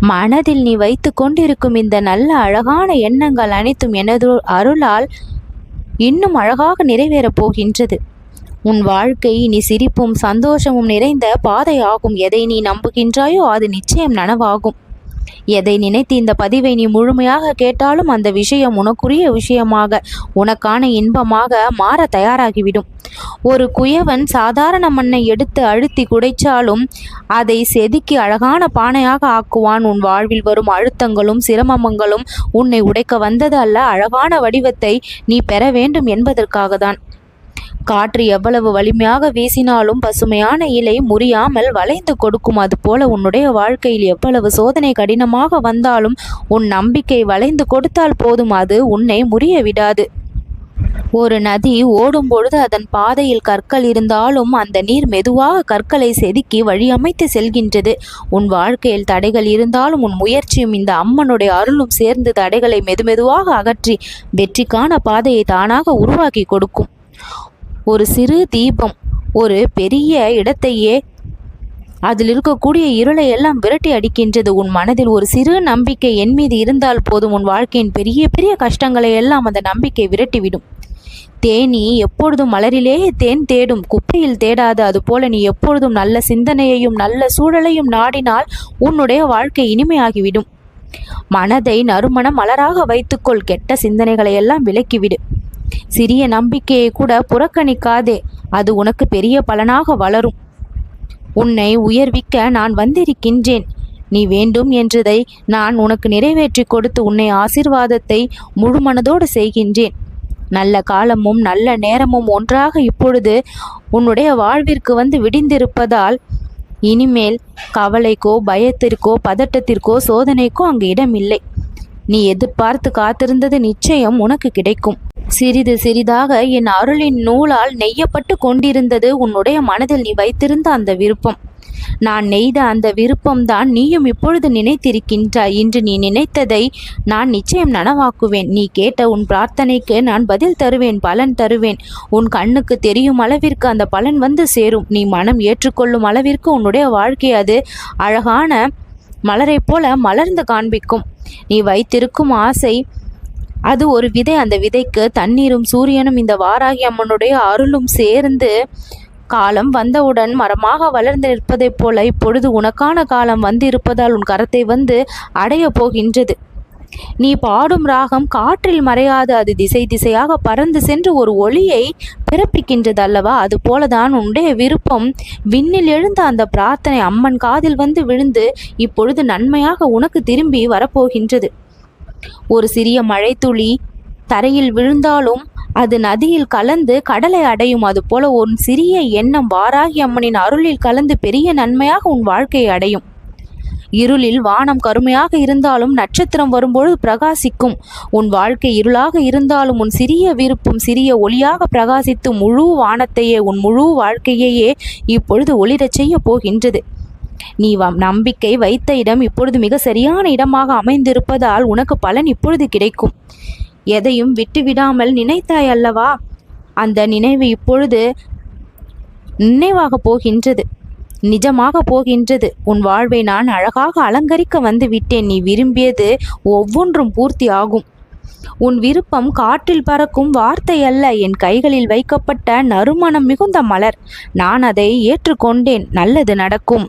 மனதில் நீ வைத்து கொண்டிருக்கும் இந்த நல்ல அழகான எண்ணங்கள் அனைத்தும் எனது அருளால் இன்னும் அழகாக நிறைவேறப் போகின்றது. உன் வாழ்க்கை நீ சிரிப்பும் சந்தோஷமும் நிறைந்த பாதையாகும். எதை நீ நம்புகின்றாயோ அது நிச்சயம் நனவாகும். எதை நினைத்து இந்த பதிவை நீ முழுமையாக கேட்டாலும் அந்த விஷயம் உனக்குரிய விஷயமாக உனக்கான இன்பமாக மாற தயாராகிவிடும். ஒரு குயவன் சாதாரண மண்ணை எடுத்து அழுத்தி குடைச்சாலும் அதை செதுக்கி அழகான பானையாக ஆக்குவான். உன் வாழ்வில் வரும் அழுத்தங்களும் சிரமங்களும் உன்னை உடைக்க வந்தது அல்ல அழகான வடிவத்தை நீ பெற வேண்டும் என்பதற்காகத்தான். காற்று எவ்வளவு வலிமையாக வீசினாலும் பசுமையான இலை முறியாமல் வளைந்து கொடுக்கும். அதுபோல உன்னுடைய வாழ்க்கையில் எவ்வளவு சோதனை கடினமாக வந்தாலும் உன் நம்பிக்கை வளைந்து கொடுத்தால் போதும். அது உன்னை முறிய விடாது. ஒரு நதி ஓடும் பொழுது அதன் பாதையில் கற்கள் இருந்தாலும் அந்த நீர் மெதுவாக கற்களை செதுக்கி வழியமைத்து செல்கின்றது. உன் வாழ்க்கையில் தடைகள் இருந்தாலும் உன் முயற்சியும் இந்த அம்மனுடைய அருளும் சேர்ந்து தடைகளை மெதுமெதுவாக அகற்றி வெற்றிக்கான பாதையை தானாக உருவாக்கி கொடுக்கும். ஒரு சிறு தீபம் ஒரு பெரிய இடத்தையே அதில் இருக்கக்கூடிய இருளை எல்லாம் விரட்டி அடிக்கின்றது. உன் மனதில் ஒரு சிறு நம்பிக்கை என் மீது இருந்தால் போதும். உன் வாழ்க்கையின் பெரிய பெரிய கஷ்டங்களை எல்லாம் அந்த நம்பிக்கை விரட்டிவிடும். தேனி எப்பொழுதும் மலரிலேயே தேன் தேடும். குப்பையில் தேடாது அதுபோல நீ எப்பொழுதும் நல்ல சிந்தனையையும் நல்ல சூழலையும் நாடினால் உன்னுடைய வாழ்க்கை இனிமையாகிவிடும். மனதை நறுமணம் மலராக வைத்துக்கொள். கெட்ட சிந்தனைகளை எல்லாம் விலக்கிவிடு. சிறிய நம்பிக்கையை கூட புறக்கணிக்காதே. அது உனக்கு பெரிய பலனாக வளரும். உன்னை உயர்விக்க நான் வந்திருக்கின்றேன். நீ வேண்டும் என்றதை நான் உனக்கு நிறைவேற்றி கொடுத்து உன்னை ஆசிர்வாதத்தை முழுமனதோடு செய்கின்றேன். நல்ல காலமும் நல்ல நேரமும் ஒன்றாக இப்பொழுது உன்னுடைய வாழ்விற்கு வந்து விடிந்திருப்பதால் இனிமேல் கவலைக்கோ பயத்திற்கோ பதட்டத்திற்கோ சோதனைக்கோ அங்கு இடமில்லை. நீ எதிர்பார்த்து காத்திருந்தது நிச்சயம் உனக்கு கிடைக்கும். சிறிது சிறிதாக என் அருளின் நூலால் நெய்யப்பட்டு கொண்டிருந்தது உன்னுடைய மனதில் நீ வைத்திருந்த அந்த விருப்பம். நான் நெய்த அந்த விருப்பம்தான் நீயும் இப்பொழுது நினைத்திருக்கின்றாய் இன்று நீ நினைத்ததை நான் நிச்சயம் நனவாக்குவேன். நீ கேட்ட உன் பிரார்த்தனைக்கு நான் பதில் தருவேன் பலன் தருவேன். உன் கண்ணுக்கு தெரியும் அளவிற்கு அந்த பலன் வந்து சேரும். நீ மனம் ஏற்றுக்கொள்ளும் அளவிற்கு உன்னுடைய வாழ்க்கை அது அழகான மலரை போல மலர்ந்து காண்பிக்கும். நீ வைத்திருக்கும் ஆசை அது ஒரு விதை. அந்த விதைக்கு தண்ணீரும் சூரியனும் இந்த வாராகி அம்மனுடைய அருளும் சேர்ந்து காலம் வந்தவுடன் மரமாக வளர்ந்து நிற்பதைப் போல இப்பொழுது உனக்கான காலம் வந்து இருப்பதால் உன் கரத்தை வந்து அடைய போகின்றது. நீ பாடும் ராகம் காற்றில் மறையாது அது திசை திசையாக பறந்து சென்று ஒரு ஒளியை பிறப்பிக்கின்றது அல்லவா? அது போலதான் உன்னுடைய விருப்பம். விண்ணில் எழுந்த அந்த பிரார்த்தனை அம்மன் காதில் வந்து விழுந்து இப்பொழுது நன்மையாக உனக்கு திரும்பி வரப்போகின்றது. ஒரு சிறிய மழைத்துளி தரையில் விழுந்தாலும் அது நதியில் கலந்து கடலை அடையும். அதுபோல உன் சிறிய எண்ணம் வாராகி அம்மனின் அருளில் கலந்து பெரிய நன்மையாக உன் வாழ்க்கையை அடையும். இருளில் வானம் கருமையாக இருந்தாலும் நட்சத்திரம் வரும்பொழுது பிரகாசிக்கும். உன் வாழ்க்கை இருளாக இருந்தாலும் உன் சிறிய விருப்பம் சிறிய ஒளியாக பிரகாசித்து முழு வானத்தையே உன் முழு வாழ்க்கையையே இப்பொழுது ஒளிரச் செய்ய போகின்றது. நீ நம்பிக்கை வைத்த இடம் இப்பொழுது மிக சரியான இடமாக அமைந்திருப்பதால் உனக்கு பலன் இப்பொழுது கிடைக்கும். எதையும் விட்டுவிடாமல் நினைத்தாய் அல்லவா? அந்த நினைவு இப்பொழுது நினைவாக போகின்றது. நிஜமாக போகின்றது. உன் வாழ்வை நான் அழகாக அலங்கரிக்க வந்து விட்டேன். நீ விரும்பியது ஒவ்வொன்றும் பூர்த்தி ஆகும். உன் விருப்பம் காற்றில் பறக்கும் வார்த்தை அல்ல. என் கைகளில் வைக்கப்பட்ட நறுமணம் மிகுந்த மலர். நான் அதை ஏற்றுக்கொண்டேன். நல்லது நடக்கும்.